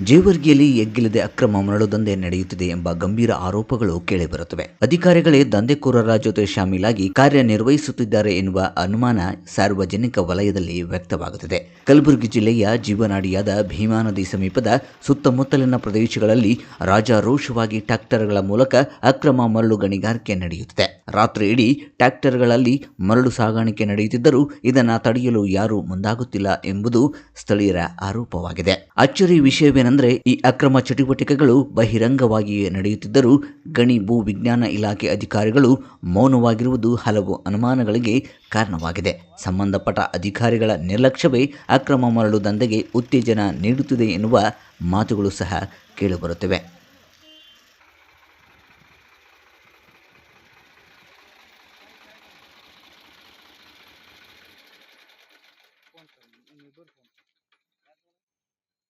ಜೇವರ್ಗಿಯಲ್ಲಿ ಎಗ್ಗಿಲ್ಲದೆ ಅಕ್ರಮ ಮರಳು ದಂಧೆ ನಡೆಯುತ್ತಿದೆ ಎಂಬ ಗಂಭೀರ ಆರೋಪಗಳು ಕೇಳಿಬರುತ್ತವೆ. ಅಧಿಕಾರಿಗಳೇ ದಂಧೆಕೋರರ ಜೊತೆ ಶಾಮೀಲಾಗಿ ಕಾರ್ಯನಿರ್ವಹಿಸುತ್ತಿದ್ದಾರೆ ಎನ್ನುವ ಅನುಮಾನ ಸಾರ್ವಜನಿಕ ವಲಯದಲ್ಲಿ ವ್ಯಕ್ತವಾಗುತ್ತಿದೆ. ಕಲಬುರಗಿ ಜಿಲ್ಲೆಯ ಜೀವನಾಡಿಯಾದ ಭೀಮಾ ನದಿ ಸಮೀಪದ ಸುತ್ತಮುತ್ತಲಿನ ಪ್ರದೇಶಗಳಲ್ಲಿ ರಾಜಾರೋಷವಾಗಿ ಟ್ರ್ಯಾಕ್ಟರ್ಗಳ ಮೂಲಕ ಅಕ್ರಮ ಮರಳು ಗಣಿಗಾರಿಕೆ ನಡೆಯುತ್ತಿದೆ. ರಾತ್ರಿ ಇಡೀ ಟ್ರ್ಯಾಕ್ಟರ್ಗಳಲ್ಲಿ ಮರಳು ಸಾಗಾಣಿಕೆ ನಡೆಯುತ್ತಿದ್ದರೂ ಇದನ್ನು ತಡೆಯಲು ಯಾರೂ ಮುಂದಾಗುತ್ತಿಲ್ಲ ಎಂಬುದು ಸ್ಥಳೀಯರ ಆರೋಪವಾಗಿದೆ. ಅಚ್ಚರಿ ವಿಷಯವೆಂದರೆ ಈ ಅಕ್ರಮ ಚಟುವಟಿಕೆಗಳು ಬಹಿರಂಗವಾಗಿಯೇ ನಡೆಯುತ್ತಿದ್ದರೂ, ಗಣಿ ಭೂ ವಿಜ್ಞಾನ ಇಲಾಖೆ ಅಧಿಕಾರಿಗಳು ಮೌನವಾಗಿರುವುದು ಹಲವು ಅನುಮಾನಗಳಿಗೆ ಕಾರಣವಾಗಿದೆ. ಸಂಬಂಧಪಟ್ಟ ಅಧಿಕಾರಿಗಳ ನಿರ್ಲಕ್ಷ್ಯವೇ ಅಕ್ರಮ ಮರಳು ದಂಧೆಗೆ ಉತ್ತೇಜನ ನೀಡುತ್ತಿದೆ ಎನ್ನುವ ಮಾತುಗಳು ಸಹ ಕೇಳಿಬರುತ್ತಿವೆ.